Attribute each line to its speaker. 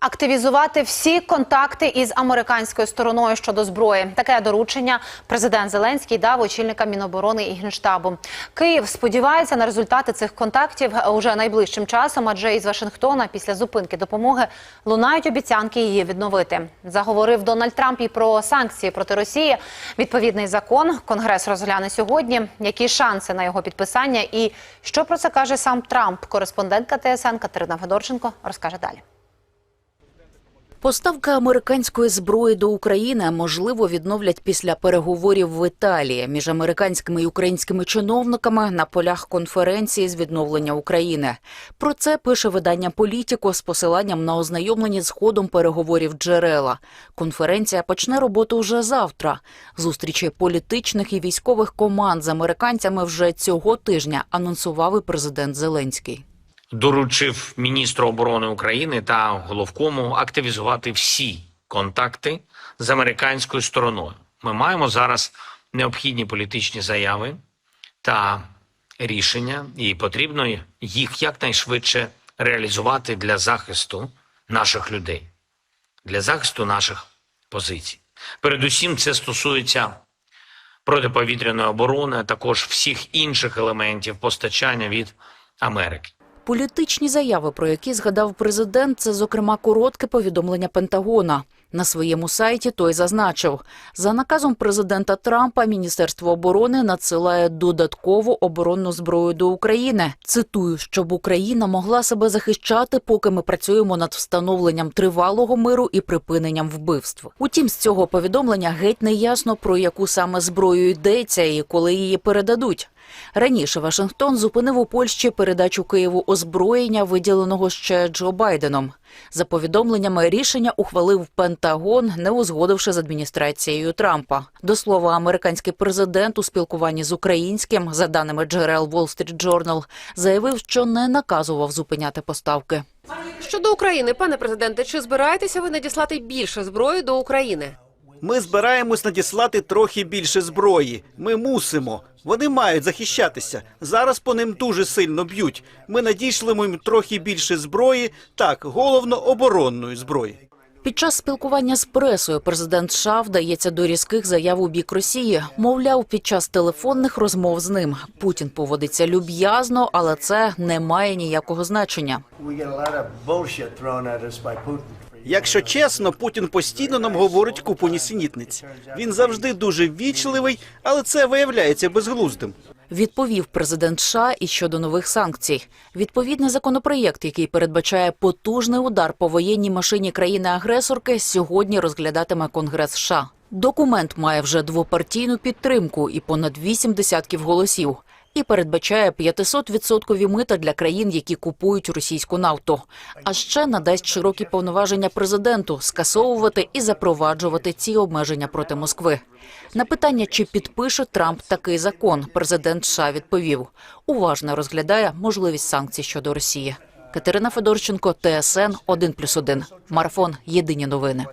Speaker 1: активізувати всі контакти із американською стороною щодо зброї. Таке доручення президент Зеленський дав очільникам Міноборони і Генштабу. Київ сподівається на результати цих контактів уже найближчим часом, адже із Вашингтона після зупинки допомоги лунають обіцянки її відновити. Заговорив Дональд Трамп і про санкції проти Росії. Відповідний закон Конгрес розгляне сьогодні. Які шанси на його підписання і що про це каже сам Трамп? Кореспондентка ТСН Катерина Федорченко розкаже далі.
Speaker 2: Поставка американської зброї до України можливо відновлять після переговорів в Італії між американськими і українськими чиновниками на полях конференції з відновлення України. Про це пише видання Політіко з посиланням на ознайомлені з ходом переговорів джерела. Конференція почне роботу вже завтра. Зустрічі політичних і військових команд з американцями вже цього тижня анонсував і президент Зеленський.
Speaker 3: Доручив міністру оборони України та головкому активізувати всі контакти з американською стороною. Ми маємо зараз необхідні політичні заяви та рішення, і потрібно їх якнайшвидше реалізувати для захисту наших людей, для захисту наших позицій. Передусім, це стосується протиповітряної оборони, а також всіх інших елементів постачання від Америки.
Speaker 2: Політичні заяви, про які згадав президент, це зокрема коротке повідомлення Пентагона. На своєму сайті той зазначив, за наказом президента Трампа Міністерство оборони надсилає додаткову оборонну зброю до України. Цитую, щоб Україна могла себе захищати, поки ми працюємо над встановленням тривалого миру і припиненням вбивств. Утім, з цього повідомлення геть не ясно про яку саме зброю йдеться і коли її передадуть. Раніше Вашингтон зупинив у Польщі передачу Києву озброєння, виділеного ще Джо Байденом. За повідомленнями, рішення ухвалив Пентагон, не узгодивши з адміністрацією Трампа. До слова, американський президент у спілкуванні з українським, за даними джерел Wall Street Journal, заявив, що не наказував зупиняти поставки.
Speaker 4: Щодо України, пане президенте, чи збираєтеся ви надіслати більше зброї до України?
Speaker 5: Ми збираємось надіслати трохи більше зброї. Ми мусимо. Вони мають захищатися. Зараз по ним дуже сильно б'ють. Ми надійшлимо їм трохи більше зброї, так, головно оборонної зброї.
Speaker 2: Під час спілкування з пресою президент США вдається до різких заяв у бік Росії. Мовляв, під час телефонних розмов з ним Путін поводиться люб'язно, але це не має ніякого значення.
Speaker 5: Якщо чесно, Путін постійно нам говорить купу нісенітниць. Він завжди дуже ввічливий, але це виявляється безглуздим.
Speaker 2: Відповів президент США і щодо нових санкцій. Відповідний законопроєкт, який передбачає потужний удар по воєнній машині країни-агресорки, сьогодні розглядатиме Конгрес США. Документ має вже двопартійну підтримку і понад вісім десятків голосів. І передбачає 500-відсоткові мита для країн, які купують російську нафту. А ще надасть широкі повноваження президенту скасовувати і запроваджувати ці обмеження проти Москви. На питання, чи підпише Трамп такий закон, президент США відповів: уважно розглядає можливість санкцій щодо Росії. Катерина Федорченко, ТСН 1+,1. Марафон. Єдині новини.